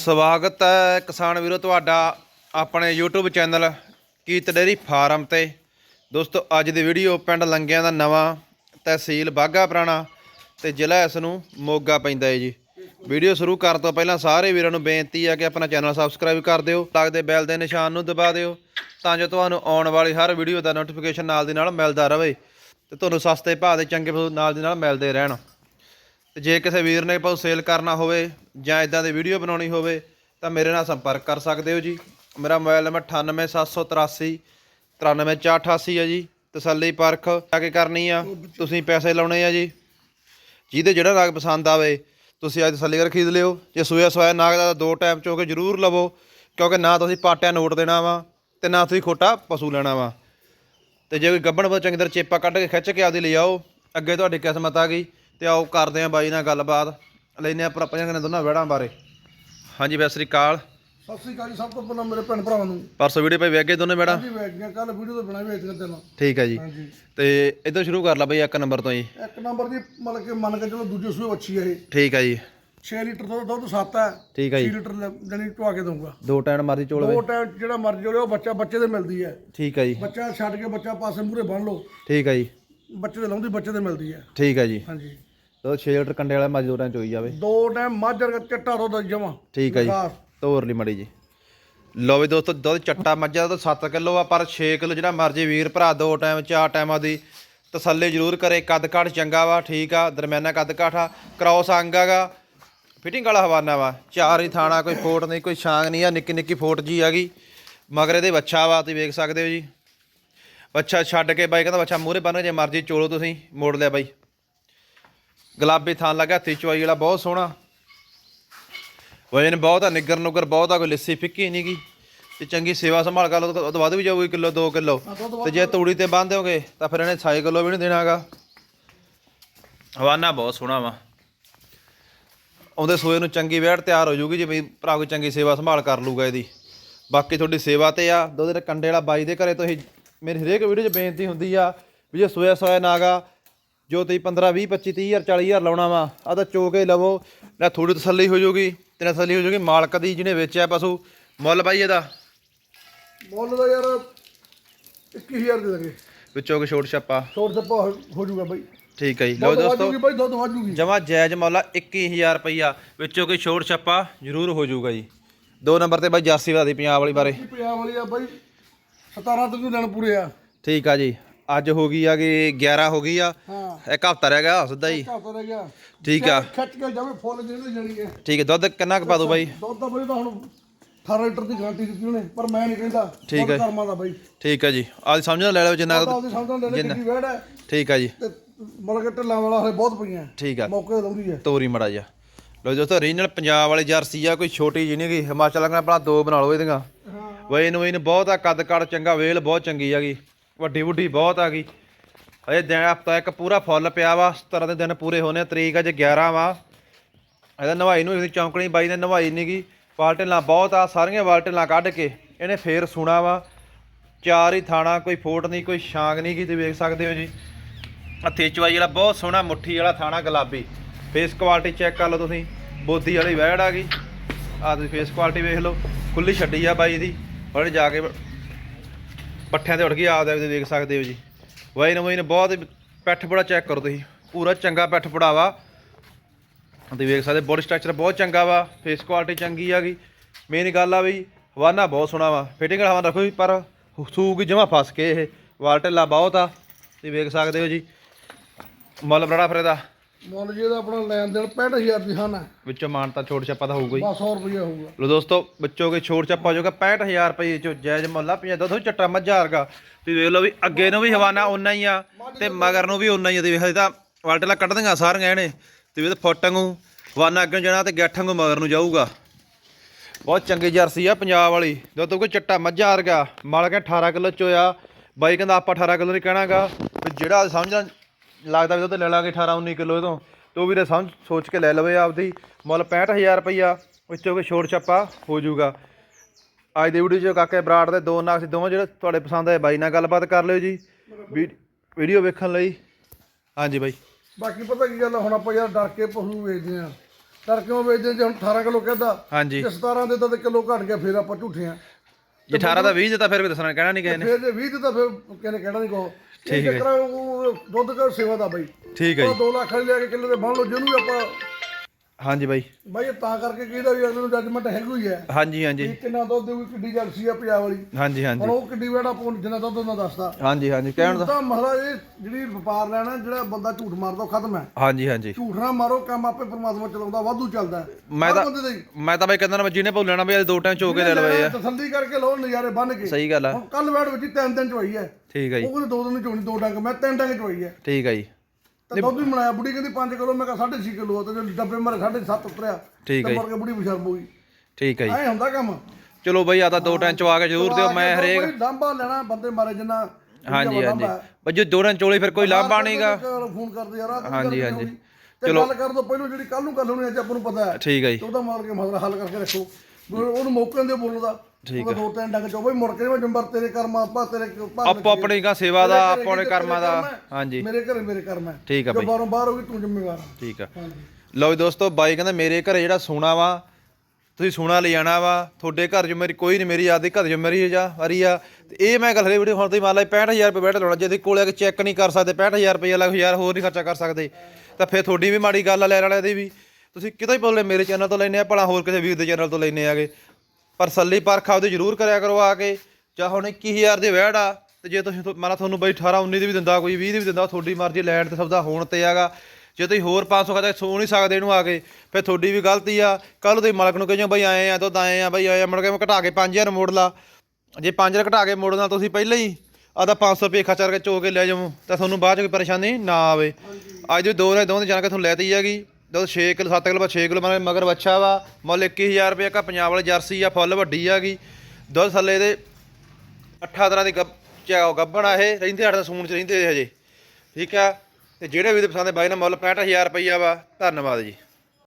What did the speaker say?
ਸਵਾਗਤ ਹੈ ਕਿਸਾਨ ਵੀਰੋ ਤੁਹਾਡਾ ਆਪਣੇ YouTube ਚੈਨਲ ਕੀਤ ਡੇਰੀ ਫਾਰਮ ਤੇ। ਦੋਸਤੋ, ਅੱਜ ਦੀ ਵੀਡੀਓ ਪਿੰਡ ਲੰਗਿਆਂ ਦਾ ਨਵਾਂ ਤਹਿਸੀਲ ਬਾਗਾ ਪੁਰਾਣਾ ਤੇ ਜ਼ਿਲ੍ਹਾ ਇਸ ਨੂੰ ਮੋਗਾ ਪੈਂਦਾ ਹੈ ਜੀ। ਵੀਡੀਓ ਸ਼ੁਰੂ ਕਰਨ ਤੋਂ ਪਹਿਲਾਂ ਸਾਰੇ ਵੀਰਾਂ ਨੂੰ ਬੇਨਤੀ ਹੈ ਕਿ ਆਪਣਾ ਚੈਨਲ ਸਬਸਕ੍ਰਾਈਬ ਕਰ ਦਿਓ ਲੱਗਦੇ ਬੈਲ ਦੇ ਨਿਸ਼ਾਨ ਨੂੰ ਦਬਾ ਦਿਓ, ਤਾਂ ਜੋ ਤੁਹਾਨੂੰ ਆਉਣ ਵਾਲੀ ਹਰ ਵੀਡੀਓ ਦਾ ਨੋਟੀਫਿਕੇਸ਼ਨ ਨਾਲ ਦੀ ਨਾਲ ਮਿਲਦਾ ਰਹੇ ਤੇ ਤੁਹਾਨੂੰ ਸਸਤੇ ਭਾਅ ਦੇ ਚੰਗੇ ਨਾਲ ਦੀ ਨਾਲ ਮਿਲਦੇ ਰਹਿਣ। ਤੇ ਜੇ ਕਿਸੇ ਵੀਰ ਨੇ ਪਸ਼ੂ ਸੇਲ ਕਰਨਾ ਹੋਵੇ ਜਾਂ ਇਦਾਂ ਦੀ ਵੀਡੀਓ ਬਣਾਉਣੀ ਹੋਵੇ, ਤਾਂ ਮੇਰੇ ਨਾਲ ਸੰਪਰਕ ਕਰ ਸਕਦੇ ਹੋ ਜੀ। ਮੇਰਾ ਮੋਬਾਈਲ ਨੰਬਰ 98783 93488 ਹੈ ਜੀ। ਤਸੱਲੀ ਪਰਖ ਆ ਕੇ ਕਰਨੀ ਆ? ਤੁਸੀਂ ਪੈਸੇ ਲਾਉਣੇ ਆ ਜੀ। ਜਿਹਦੇ ਜਿਹੜਾ ਨਾਗ ਪਸੰਦ ਆਵੇ, ਤੁਸੀਂ ਅੱਜ ਤਸੱਲੀ ਕਰ ਖਰੀਦ ਲਿਓ। ਜੇ ਸੂਆ ਸੋਇਆ ਨਾਗ ਦਾ ਦੋ ਟਾਈਮ ਚੋ ਕੇ ਜ਼ਰੂਰ ਲਵੋ, ਕਿਉਂਕਿ ਨਾ ਤੁਸੀਂ ਪਾਟਿਆ ਨੋਟ ਦੇਣਾ ਵਾ ਤੇ ਨਾ ਤੁਸੀਂ ਖੋਟਾ ਪਸ਼ੂ ਲੈਣਾ ਵਾ। ਤੇ ਜੇ ਕੋਈ ਗੱਬਣ ਬਹੁਤ ਚੰਗੀ ਤਰ੍ਹਾਂ ਚੇਪਾ ਕੱਢ ਕੇ ਖਿੱਚ ਕੇ ਆਪਦੀ ਲੈ ਆਓ, ਅੱਗੇ ਤੁਹਾਡੀ ਕਿਸਮਤ ਆ ਗਈ। ਤੇ ਆਓ ਕਰਦੇ ਆਂ ਬਾਈ ਨਾਲ ਗੱਲਬਾਤ। ਲੈਨੇ ਆ ਪਰ ਆਪਾਂ ਜਣੇ ਦੋਨਾਂ ਵਿਹੜਾਂ ਬਾਰੇ। ਹਾਂਜੀ ਸਤਿ ਸ੍ਰੀ ਅਕਾਲ। ਸਤਿ ਸ੍ਰੀ ਅਕਾਲ ਜੀ ਸਭ ਤੋਂ ਪਹਿਲਾਂ ਮੇਰੇ ਭੈਣ ਭਰਾਵਾਂ ਨੂੰ। ਪਰਸੋਂ ਵੀਡੀਓ ਪਈ ਵੇਗੇ ਦੋਨੇ ਵਿਹੜਾਂ? ਜੀ ਵੇਚ ਗਿਆ ਕੱਲ ਵੀਡੀਓ ਤੋਂ ਬਣਾ ਵੇਚ ਗਿਆ ਤੈਨੂੰ ਠੀਕ ਹੈ ਜੀ। ਹਾਂਜੀ। ਤੇ ਇਧਰ ਸ਼ੁਰੂ ਕਰ ਲਾ ਬਈ ਇੱਕ ਨੰਬਰ ਤੋਂ ਜੀ। ਇੱਕ ਨੰਬਰ ਦੀ ਮਤਲਬ ਕਿ ਮੰਨ ਕੇ ਚਲੋ ਦੂਜੇ ਸੂਏ ਬੱਚੀ ਹੈ ਇਹ। ਠੀਕ ਹੈ ਜੀ। 6 ਲੀਟਰ ਦੁੱਧ ਦੁੱਧ 7 ਹੈ। ਠੀਕ ਹੈ 6 ਜੀ ਲੀਟਰ ਜਣੀ ਟਵਾ ਕੇ ਦਊਗਾ। ਦੋ ਟਾਈਮ ਮਰਜ਼ੀ ਚੋਲ ਦੋ ਟਾਈਮ ਜਿਹੜਾ ਮਰਜ਼ੀ ਹੋਵੇ ਉਹ ਬੱਚਾ ਬੱਚੇ ਦੇ ਮਿਲਦੀ ਹੈ। ਠੀਕ ਹੈ ਜੀ। ਬੱਚਾ ਛੱਡ ਕੇ ਬੱਚਾ ਪਾਸੇ ਮੂਰੇ ਬੰਨ ਲਓ। ਠੀਕ ਹੈ ਜੀ। ਬੱਚੇ ਦੇ ਲਾਉਂਦੀ ਬੱਚੇ ਦੇ ਮਿਲਦੀ ਹੈ। ਠੀਕ ਹੈ ਜੀ। ਹਾਂਜੀ। ਦੋ 6 ਲੀਟਰ ਕੰਡੇ ਵਾਲਾ ਮਰਜ਼ੀ ਦੋ ਟਾਈਮ ਚੋਈ ਜਾਵੇ। ਦੋ ਟਾਈਮ ਮੱਝ ਵਰਗਾ ਚਿੱਟਾ ਦੁੱਧ ਜਮਾ। ਠੀਕ ਹੈ ਜੀ। ਤੋਰ ਲਈ ਮੜੀ ਜੀ। ਲੋ ਵੀ ਦੋਸਤੋ ਦੁੱਧ ਚੱਟਾ ਮੱਝਾਂ ਦਾ ਤਾਂ 7 ਕਿਲੋ ਆ ਪਰ 6 ਕਿਲੋ ਜਿਹੜਾ ਮਰਜ਼ੀ ਵੀਰ ਭਰਾ ਦੋ ਟਾਈਮ ਚਾਰ ਟਾਈਮਾਂ ਦੀ ਤਸੱਲੀ ਜ਼ਰੂਰ ਕਰੇ। ਕੱਦ ਕਾਠ ਚੰਗਾ ਵਾ ਠੀਕ ਆ ਦਰਮਿਆਨਾ ਕੱਦ ਕਾਠ ਆ ਕ੍ਰਾਸ ਅੰਗ ਹੈਗਾ। ਫਿਟਿੰਗ ਵਾਲਾ ਹਵਾਨਾ ਵਾ ਚਾਰ ਹੀ ਥਾਣਾ ਕੋਈ ਫੋਟ ਨਹੀਂ ਕੋਈ ਛਾਂਗ ਨਹੀਂ ਆ ਨਿੱਕੀ ਨਿੱਕੀ ਫੋਟ ਜੀ ਹੈਗੀ। ਮਗਰ ਇਹਦੇ ਬੱਚਾ ਵਾ ਤੁਸੀਂ ਵੇਖ ਸਕਦੇ ਹੋ ਜੀ। ਬੱਚਾ ਛੱਡ ਕੇ ਬਾਈ ਕਹਿੰਦਾ ਬੱਚਾ ਮੂਹਰੇ ਬੰਨ ਜੇ ਮਰਜ਼ੀ ਚੋਲੋ ਤੁਸੀਂ ਮੋੜ ਲਿਆ ਬਾਈ। ਗੁਲਾਬੀ ਥਾਂ ਲੱਗਾ ਹੱਥੀ ਚਵਾਈ ਵਾਲਾ ਬਹੁਤ ਸੋਹਣਾ। ਵਜਨ ਬਹੁਤ ਆ ਨਿੱਗਰ ਨੁੱਗਰ ਬਹੁਤ ਆ ਕੋਈ ਲੱਸੀ ਫਿੱਕੀ ਨਹੀਂ ਗੀ। ਤੇ ਚੰਗੀ ਸੇਵਾ ਸੰਭਾਲ ਕਰ ਲਓ ਉਹ ਤੋਂ ਵੱਧ ਵੀ ਜਾਊਗੀ ਕਿਲੋ 2 ਕਿਲੋ। ਤੇ ਜੇ ਤੂੜੀ ਤੇ ਬੰਨ੍ਹ ਦਿਓਗੇ ਤਾਂ ਫਿਰ ਇਹਨੇ 6 ਕਿਲੋ ਵੀ ਨਹੀਂ ਦੇਣਾਗਾ। ਹਵਾਨਾ ਬਹੁਤ ਸੋਹਣਾ ਵਾ। ਆਉਂਦੇ ਸੋਏ ਨੂੰ ਚੰਗੀ ਵੇੜ ਤਿਆਰ ਹੋ ਜੂਗੀ ਜੇ ਵੀ ਭਰਾ ਕੋਈ ਚੰਗੀ ਸੇਵਾ ਸੰਭਾਲ ਕਰ ਲੂਗਾ ਇਹਦੀ। ਬਾਕੀ ਤੁਹਾਡੀ ਸੇਵਾ ਤੇ ਆ ਦੇ ਕੰਡੇ ਵਾਲਾ ਬਾਈ ਦੇ ਘਰੇ ਤੁਸੀਂ ਮੇਰੀ ਹਰੇਕ ਵੀਡੀਓ 'ਚ ਬੇਨਤੀ ਹੁੰਦੀ ਆ ਵੀ ਜੇ ਸੋਇਆ ਸੋਇਆ ਨਾਗਾ ਜੋ ਤੁਸੀਂ 15 20 25 30 ਹਜ਼ਾਰ 40 ਹਜ਼ਾਰ ਲਾਉਣਾ ਵਾ ਆ ਤਾਂ ਚੋ ਕੇ ਲਵੋ। ਨਾ ਥੋੜੀ ਤਸੱਲੀ ਹੋ ਜੂਗੀ ਤੇ ਤਸੱਲੀ ਹੋ ਜੂਗੀ ਮਾਲਕ ਦੀ ਜਿਹਨੇ ਵੇਚਿਆ ਪਸ਼ੂ ਮੁੱਲ ਬਾਈ ਇਹਦਾ। ਮੁੱਲ ਦਾ ਯਾਰ 21000 ਦੇ ਦਾਂਗੇ ਵਿੱਚੋਂ ਕਿ ਛੋਟ ਛੱਪਾ। ਛੋਟ ਤੇ ਹੋ ਜਾਊਗਾ ਬਾਈ। ਠੀਕ ਹੈ ਜੀ ਲਓ ਦੋਸਤੋ। ਜਮਾ ਜਾਇਜ਼ ਮੁੱਲ ਆ 21000 ਰੁਪਈਆ। ਵਿੱਚੋਂ ਕੋਈ ਛੋਟ ਛੱਪਾ ਜ਼ਰੂਰ ਹੋ ਜਾਊਗਾ ਜੀ। ਦੋ ਨੰਬਰ ਤੇ ਬਾਈ ਜਾਸੀ ਵਾਦੀ ਪੰਜਾਬ ਵਾਲੀ ਬਾਰੇ। ਪੰਜਾਬ ਵਾਲੀ ਆ ਬਾਈ 17 ਤੱਕ ਨੂੰ ਦਿਨ ਪੂਰੇ ਆ। ਠੀਕ ਆ ਜੀ। ਅੱਜ ਹੋ ਗਈ ਆ ਕਿ 11 ਹੋ ਗਈ ਆ। ਹਾਂ। ਇੱਕ ਹਫਤਾ ਰਹਿ ਗਿਆ ਸਿੱਧਾ ਹੀ। ਘਾਟਾ ਰਹਿ ਗਿਆ। ਠੀਕ ਆ। ਖੱਟ ਕੇ ਜਾਵੇ ਫੁੱਲ ਜਿਹੜੇ ਜਣੀ ਹੈ। ਠੀਕ ਹੈ ਦੁੱਧ ਕਿੰਨਾ ਕੁ ਪਾ ਦੋ ਬਾਈ? ਦੁੱਧ ਦਾ ਬਾਈ ਤਾਂ ਹੁਣ 18 ਲੀਟਰ ਦੀ ਗਾਰੰਟੀ ਦਿੱਤੀ ਉਹਨੇ ਪਰ ਮੈਂ ਨਹੀਂ ਕਹਿੰਦਾ। ਠੀਕ ਹੈ। ਕਰਮਾਂ ਦਾ ਬਾਈ। ਠੀਕ ਹੈ ਜੀ। ਆਜ ਸਮਝ ਲੈ ਲਓ ਜਿੰਨਾ ਤਾਂ ਉਹਦੀ ਸਮਝਣ ਦੇ ਕਿੰਨੀ ਵੇੜ ਹੈ। ਠੀਕ ਆ ਜੀ। ਤੇ ਮਤਲਬ ਕਿ ਢਿੱਲਾਂ ਵਾਲਾ ਹਲੇ ਬਹੁਤ ਪਈਆਂ। ਠੀਕ ਆ। ਮੌਕੇ ਲਾਉਂਦੀ ਹੈ। ਤੋਰੀ ਮੜਾ ਜਾ ਲੋ ਦੋਸਤੋ ਰੀਜਨਲ ਪੰਜਾਬ ਵਾਲੀ ਜਰਸੀ ਆ ਕੋਈ ਛੋਟੀ ਜਿਹੀ ਨਹੀਂ ਗੀ ਹਿਮਾਚਲ ਵਾਂਗਣਾ ਆਪਣਾ ਦੋ ਬਣਾ ਲਓ ਇਹਦੀਆਂ। ਹਾਂ। ਵੇ ਨੂੰ ਇਹਨੂੰ ਬਹੁਤ ਆ ਕੱਦ ਕੱਦ ਚੰਗਾ ਵੇਲ ਬਹੁਤ ਚੰਗੀ ਹੈਗੀ। ਵੱਡੀ ਵੱਡੀ ਬਹੁਤ ਆ ਗਈ। ਅਜੇ ਦਿਨ ਹਫਤਾ ਇੱਕ ਪੂਰਾ ਫੁੱਲ ਪਿਆ ਵਾ 17 ਦੇ ਦਿਨ ਪੂਰੇ ਹੋਣੇ ਆ, ਤਰੀਕ ਅੱਜ 11 ਵਾ। ਇਹਦਾ ਨਵਾਈ ਨੂੰ ਇਹਦੀ ਚੌਂਕਣੀ ਬਾਈ ਨੇ ਨਵਾਈ ਨਹੀਂ ਗਈ ਬਾਲਟਲਾਂ ਬਹੁਤ ਆ ਸਾਰੀਆਂ ਬਾਲਟਲਾਂ ਕੱਢ ਕੇ ਇਹਨੇ ਫੇਰ ਸੁਣਾ ਵਾ। ਚਾਰ ਹੀ ਥਾਣਾ ਕੋਈ ਫੋਟ ਨਹੀਂ ਕੋਈ ਛਾਂਗ ਨਹੀਂ ਗੀ ਤੁਸੀਂ ਵੇਖ ਸਕਦੇ ਹੋ ਜੀ। ਹੱਥੀ ਚਵਾਈ ਵਾਲਾ ਬਹੁਤ ਸੋਹਣਾ ਮੁੱਠੀ ਵਾਲਾ ਥਾਣਾ ਗੁਲਾਬੀ। ਫੇਸ ਕੁਆਲਿਟੀ ਚੈੱਕ ਕਰ ਲਓ ਤੁਸੀਂ ਬੋਦੀ ਵਾਲੀ ਵੈੜ ਆ ਗਈ। ਆ ਤੁਸੀਂ ਫੇਸ ਕੁਆਲਿਟੀ ਵੇਖ ਲਓ ਖੁੱਲੀ ਛੱਡੀ ਆ ਬਾਈ ਦੀ। ਹੁਣ ਜਾ ਕੇ ਪੱਠਿਆਂ ਤੇ ਉੱਠ ਗਈ ਆਪਦਾ ਵੀ ਵੇਖ ਸਕਦੇ ਹੋ ਜੀ। ਵਾਈ ਨਾ ਵਾਈ ਨੇ ਬਹੁਤ ਪੈਠ ਬੜਾ ਚੈੱਕ ਕਰੋ ਤੁਸੀਂ। ਪੂਰਾ ਚੰਗਾ ਪੈਠ ਪੜਾਵਾ ਤੁਸੀਂ ਵੇਖ ਸਕਦੇ ਬੋਡੀ ਸਟਰਕਚਰ ਬਹੁਤ ਚੰਗਾ ਵਾ ਫੇਸ ਕੁਆਲਿਟੀ ਚੰਗੀ ਆ ਗਈ। ਮੇਨ ਗੱਲ ਆ ਵੀ ਹਵਾਨਾ ਬਹੁਤ ਸੋਹਣਾ ਵਾ। ਫਿਟਿੰਗ ਵਾਲਾ ਹਵਾਨਾ ਰੱਖੋ ਜੀ, ਪਰ ਸੂਕ ਜਮਾ ਫਸ ਕੇ ਇਹ। ਵਾਲਟਲਾ ਬਹੁਤ ਆ। ਤੁਸੀਂ ਵੇਖ ਸਕਦੇ ਹੋ ਜੀ। ਮਲ ਬੜਾ ਫਿਰ ਇਹਦਾ ਮੁੱਲ ਜੀ ਦਾ ਆਪਣਾ ਲੈਣ ਦੇਣ 65000 ਦੀ ਹਨ। ਹੈ ਵਿੱਚੋਂ ਮਾਨਤਾ ਛੋਟ ਛੱਪਾ ਤਾਂ ਹੋਊਗਾ ਹੀ। ਬਸ 100 ਰੁਪਏ ਹੋਊਗਾ। ਲੋ ਦੋਸਤੋ ਬੱਚੋ ਕੇ ਛੋਟ ਚੱਪਾ ਹੋ ਜਾਊਗਾ 65000 ਰੁਪਏ ਚੋ ਜਾਇਜ਼ ਮੁੱਲ ਆ ਪੰਜਾ ਦੋ ਚੱਟਾ ਮੱਝਾ ਵਰਗਾ। ਤੁਸੀਂ ਵੇਖ ਲਓ ਵੀ ਅੱਗੇ ਨੂੰ ਵੀ ਹਵਾਨਾ ਓਨਾ ਹੀ ਆ ਤੇ ਮਗਰ ਨੂੰ ਵੀ ਓਨਾ ਹੀ ਆ ਤੇ ਵੇਖ ਤਾਂ ਵਾਲਟਲਾ ਕੱਢ ਦਿੰਗਾ ਸਾਰੀਆਂ ਇਹਨੇ। ਤੇ ਵੇਖ ਫੁੱਟ ਵਾਂਗੂ ਹਵਾਨਾ ਅੱਗੇ ਨੂੰ ਜਾਣਾ ਤੇ ਗੱਠ ਵਾਂਗੂ ਮਗਰ ਨੂੰ ਜਾਊਗਾ। ਬਹੁਤ ਚੰਗੀ ਜਰਸੀ ਆ ਪੰਜਾਬ ਵਾਲੀ। ਜਦੋਂ ਕੋਈ ਚੱਟਾ ਮੱਝਾ ਵਰਗਾ ਮਾਲ ਕੇ 18 ਕਿਲੋ ਚੋਇਆ ਬਾਈ ਕਹਿੰਦਾ ਆਪਾਂ 18 ਕਿਲੋ ਨਹੀਂ ਕਹਿਣਾਗਾ। ਜਿਹੜਾ ਸਮਝਣ ਲੱਗਦਾ ਵੀ ਉਹ ਤੇ ਲੈ ਲਾਂਗੇ 18 19 ਕਿਲੋ ਇਹ ਤੋਂ ਤੋ ਵੀਰੇ ਸਮਝ ਸੋਚ ਕੇ ਲੈ ਲਵੇ ਆਪਦੀ। ਮੁੱਲ 65000 ਰੁਪਈਆ ਵਿੱਚੋਂ ਕੋਈ ਛੋੜ ਛੱਪਾ ਹੋ ਜਾਊਗਾ। ਅੱਜ ਦੀ ਵੀਡੀਓ 'ਚ ਕਾਕੇ ਬਰਾੜ ਦੇ ਦੋ ਨਾਗ ਸੀ ਦੋਵੇਂ ਜਿਹੜੇ ਤੁਹਾਡੇ ਪਸੰਦ ਆਏ ਬਾਈ ਨਾਲ ਗੱਲਬਾਤ ਕਰ ਲਿਓ ਜੀ। ਵੀਡੀਓ ਵੇਖਣ ਲਈ। ਹਾਂਜੀ ਬਾਈ। ਬਾਕੀ ਪਤਾ ਕੀ ਗੱਲ ਆ, ਹੁਣ ਆਪਾਂ ਯਾਰ ਡਰ ਕੇ ਪਸ਼ੂ ਵੇਚਦੇ ਆ। ਤੜਕਿਓਂ ਵੇਚਦੇ ਜੇ ਹੁਣ 18 ਕਿਲੋ ਕਹਿੰਦਾ ਹਾਂਜੀ। ਤੇ 17 ਦੇ ਤਾਂ ਕਿਲੋ ਘਟ ਗਿਆ ਫਿਰ ਆਪਾਂ ਝੂਠੇ ਆ। ਜੇ 18 ਦਾ 20 ਦਿੱਤਾ ਫਿਰ ਵੀ ਦੱਸਣਾ ਕਹਿਣਾ ਨਹੀਂ ਕਿਸੇ ਨੇ। ਫਿਰ ਜੇ 20 ਦੇ ਤਾਂ ਫਿਰ ਕਹਿੰਦੇ ਕਹਿਣਾ ਨਹੀਂ ਕੋ ਠੀਕ ਹੈ ਦੁੱਧ ਦਾ ਸੇਵਾ ਦਾ ਬਾਈ। ਠੀਕ ਹੈ ਜੀ। ਉਹ 2 ਲੱਖ ਵਾਲੀ ਲੈ ਕੇ ਕਿਲੋ ਦੇ ਬਣ ਲਓ ਜਿਹਨੂੰ ਵੀ ਆਪਾਂ ਹਾਂਜੀ ਬਾਈ। ਬਾਈ ਤਾਂ ਕਰਕੇ ਕਹੀਦਾ ਵੀ ਅਗਲੇ ਨੂੰ ਜੱਜਮੈਂਟ ਹੈਗੀ ਹੀ ਹੈ। ਹਾਂਜੀ ਹਾਂਜੀ। ਕਿੰਨਾ ਦੁੱਧ ਦੇਊਗੀ ਕਿੱਡੀ ਜਲਸੀ ਆ ਪੰਜਾਬ ਵਾਲੀ। ਹਾਂਜੀ ਹਾਂਜੀ। ਹੁਣ ਉਹ ਕਿੱਡੀ ਵੇੜਾ ਪੌਣ ਜਿੰਨਾ ਦੁੱਧ ਉਹਨਾਂ ਦੱਸਦਾ। ਹਾਂਜੀ ਹਾਂਜੀ ਕਹਿਣ ਦਾ। ਤਾਂ ਮਸਲਾ ਇਹ ਜਿਹੜੀ ਵਪਾਰ ਲੈਣਾ ਜਿਹੜਾ ਬੰਦਾ ਝੂਠ ਮਾਰਦਾ ਉਹ ਖਤਮ ਹੈ। ਹਾਂਜੀ ਹਾਂਜੀ। ਝੂਠ ਨਾ ਮਾਰੋ ਕੰਮ ਆਪੇ ਪ੍ਰਮਾਤਮਾ ਚਲਾਉਂਦਾ ਵਾਧੂ ਚੱਲਦਾ। ਮੈਂ ਤਾਂ ਮੈਂ ਤਾਂ ਬਾਈ ਕਹਿੰਦਾ ਨਾ ਜਿਹਨੇ ਭੁੱਲਣਾ ਬਈ ਦੋ ਟਾਈਮ ਚੋ ਕੇ ਲੈ ਲਵੇ ਆ ਤਸੱਲੀ ਕਰਕੇ ਲਓ ਨਜ਼ਾਰੇ ਬੰਨ ਕੇ। ਸਹੀ ਗੱਲ ਆ। ਕੱਲ ਵੇੜ ਵਿੱਚ ਤਿੰਨ ਦਿਨ ਚੋਈ ਹੈ। ਠੀਕ ਹੈ ਜੀ। ਉਹ ਕਹਿੰਦੇ ਦੋ ਦਿਨ ਚੋਣੀ ਦੋ ਡੰਗ ਮੈਂ ਤਿੰਨ ਡੰਗ ਚੋਈ ਹੈ ਠੀਕ ਹੈ ਜੀ। ਤੇ ਦੁੱਧ ਵੀ ਬਣਾਇਆ ਬੁੜੀ ਕਹਿੰਦੀ 5 ਕਿਲੋ ਮੈਂ ਕਿਹਾ 6.5 ਕਿਲੋ ਤੇ ਜਦੋਂ ਡੱਬੇ ਮਾਰੇ 7.5 ਉਤਰਿਆ ਠੀਕ ਹੈ ਮੁੜ ਕੇ ਬੁੜੀ ਬਸ਼ਰਮ ਹੋ ਗਈ। ਠੀਕ ਹੈ ਜੀ। ਐ ਹੁੰਦਾ ਕੰਮ? ਚਲੋ ਬਈ ਆ ਤਾਂ ਦੋ ਟਾਈਮ ਚਵਾ ਕੇ ਜ਼ਰੂਰ ਦਿਓ ਮੈਂ ਹਰੇਕ ਲਾਂਭਾ ਲੈਣਾ ਬੰਦੇ ਮਾਰੇ ਜਿੰਨਾ ਹਾਂਜੀ ਹਾਂਜੀ। ਬਈ ਜੇ ਦੋ ਟਾਈਮ ਚੋਲੇ ਫਿਰ ਕੋਈ ਲਾਂਭਾ ਨਹੀਂਗਾ। ਫੋਨ ਕਰਦੇ ਯਾਰ ਹਾਂਜੀ, ਹਾਂਜੀ। ਤੇ ਗੱਲ ਕਰ ਦੋ ਪਹਿਲਾਂ ਜਿਹੜੀ ਕੱਲ ਨੂੰ ਗੱਲ ਹੋਣੀ ਅੱਜ ਆਪਾਂ ਨੂੰ ਪਤਾ ਹੈ। ਠੀਕ ਹੈ ਜੀ। ਉਹਦਾ ਮਾਰ ਕੇ ਮਸਲਾ ਹੱਲ ਕਰਕੇ ਰੱਖੋ। ਉਹਨੂੰ ਮੌਕੇ ਦੇ ਬੋਲਣ ਦਾ। ਉਹਦਾ ਦੋ ਤਿੰਨ ਡੰਗ ਚੋ ਬਈ ਮੁੜ ਕੇ ਮੈਂ ਜੰਬਰ ਤੇਰੇ ਕਰਮਾਂ ਆਪਾਂ ਤੇਰੇ ਭਾਵੇਂ ਆਪੋ ਆਪਣੀ ਕਾ ਸੇਵਾ ਦਾ ਤੇਰੇ ਆਪਣੇ ਕਰਮਾਂ ਦਾ। ਹੈ, ਹਾਂਜੀ। ਮੇਰੇ ਘਰੇ ਮੇਰੇ ਕਰਮ ਹੈ। ਠੀਕ ਜੋ ਬਈ। ਬਾਹਰੋਂ ਬਾਹਰ ਹੋ ਗਈ ਤੂੰ ਜ਼ਿੰਮੇਵਾਰ। ਠੀਕ ਹਾਂਜੀ। ਲਓ ਜੀ ਦੋਸਤੋ ਬਾਈ ਕਹਿੰਦਾ ਮੇਰੇ ਘਰੇ ਜਿਹੜਾ ਸੋਨਾ ਵਾ ਤੁਸੀਂ ਸੋਨਾ ਲੈ ਜਾਣਾ ਵਾ। ਤੁਹਾਡੇ ਘਰ ਜੋ ਮੇਰੀ ਕੋਈ ਨਹੀਂ ਮੇਰੀ ਆਦੀ ਘਰ ਜੋ ਮੇਰੀ ਜਾ ਹਰੀ ਆ। ਤੇ ਇਹ ਮੈਂ ਗੱਲ ਹਰੇ ਵੀਡੀਓ ਹੁਣ ਤੁਸੀਂ ਮੰਨ ਲਾ 65000 ਰੁਪਏ ਬੈਠ ਲਾਉਣਾ ਜੇ ਤੁਸੀਂ ਕੋਲੇ ਆ ਕੇ ਚੈੱਕ ਨਹੀਂ ਕਰ ਸਕਦੇ 65000 ਰੁਪਏ ਲੱਗ ਯਾਰ ਹੋਰ ਨਹੀਂ ਖਰਚਾ ਕਰ ਸਕਦੇ। ਤਾਂ ਫਿਰ ਤੁਹਾਡੀ ਵੀ ਮਾੜੀ ਗੱਲ ਆ ਲੈਣ ਵਾਲਿਆਂ ਦੀ ਵੀ। ਤੁਸੀਂ ਕਿਤੋਂ ਹੀ ਬੋਲੇ ਮੇਰੇ ਚੈਨਲ ਤੋਂ ਲੈਨੇ ਆ ਭਲਾ ਹੋਰ ਕਿਸੇ ਵੀਰ ਦੇ ਚੈਨਲ ਤੋਂ ਲੈਨੇ ਆਗੇ। ਪਰ ਸੱਲੀ ਪਰਖ ਆਪਦੀ ਜ਼ਰੂਰ ਕਰਿਆ ਕਰੋ ਆ ਕੇ। ਜਾਂ ਹੁਣ 21000 ਦੇ ਵਹਿੜ ਆ, ਤੇ ਜੇ ਤੁਸੀਂ ਥੋ- ਤੁਹਾਨੂੰ ਬਈ 18 19 ਦੀ ਵੀ ਦਿੰਦਾ, ਕੋਈ 20 ਦੀ ਵੀ ਦਿੰਦਾ ਤੁਹਾਡੀ ਮਰਜ਼ੀ, ਲੈਣ ਤੇ ਸਭ ਦਾ ਹੋਣ ਤੇ ਆਗਾ ਜੇ ਤੁਸੀਂ ਹੋਰ 500 ਖਾਤਾ ਸੋ ਨਹੀਂ ਸਕਦੇ ਇਹਨੂੰ ਆ ਕੇ, ਫਿਰ ਤੁਹਾਡੀ ਵੀ ਗਲਤੀ ਆ। ਕੱਲ ਨੂੰ ਤੁਸੀਂ ਮਾਲਕ ਨੂੰ ਕਹੋ ਬਈ ਆਏ ਆ ਤਾਂ ਆਏ ਆ, ਬਈ ਆਏ ਆ, ਮੁੜ ਕੇ ਮੈਂ ਘਟਾ ਕੇ 5000 ਮੋੜ ਲਾ। ਜੇ 5000 ਘਟਾ ਕੇ ਮੋੜਨਾ ਤੁਸੀਂ ਪਹਿਲਾਂ ਹੀ ਆਦਾ 500 ਰੁਪਏ ਖਰਚਾ ਕਰਕੇ ਚੋ ਕੇ ਲੈ ਜਾਵੋ ਤਾਂ ਤੁਹਾਨੂੰ ਬਾਅਦ ਚ ਕੋਈ ਪਰੇਸ਼ਾਨੀ ਨਾ ਆਵੇ। ਅੱਜ ਦੇ ਦੋ ਨੇ ਦੋਵੇਂ ਜਾਣ ਕੇ ਤੁਹਾਨੂੰ ਲੈਤੀ ਹੈਗੀ ਜਦੋਂ 6 ਕਿਲੋ 7 ਕਿਲੋ 6 ਕਿਲੋ ਮਗਰ ਮਗਰ ਬੱਚਾ ਵਾ। ਮੁੱਲ 21000 ਰੁਪਏ ਕਾ ਪੰਜਾਬ ਵਾਲੀ ਜਰਸੀ ਆ, ਫੁੱਲ ਵੱਡੀ ਹੈਗੀ ਦੁੱਧ ਥੱਲੇ ਦੇ ਅੱਠਾਂ ਤਰ੍ਹਾਂ ਦੀ ਗੱਬ ਚਾ ਗੱਬਣ ਆ ਇਹ, ਰਹਿੰਦੇ ਅੱਠ ਦਾ ਸੂਣ ਚ ਰਹਿੰਦੇ ਹਜੇ। ਠੀਕ ਆ? ਤੇ ਜਿਹੜੇ ਵੀ ਦੇ ਪਸੰਦ ਬਾਈ ਨੇ ਮੁੱਲ 65000 ਰੁਪਈਆ ਵਾ। ਧੰਨਵਾਦ ਜੀ।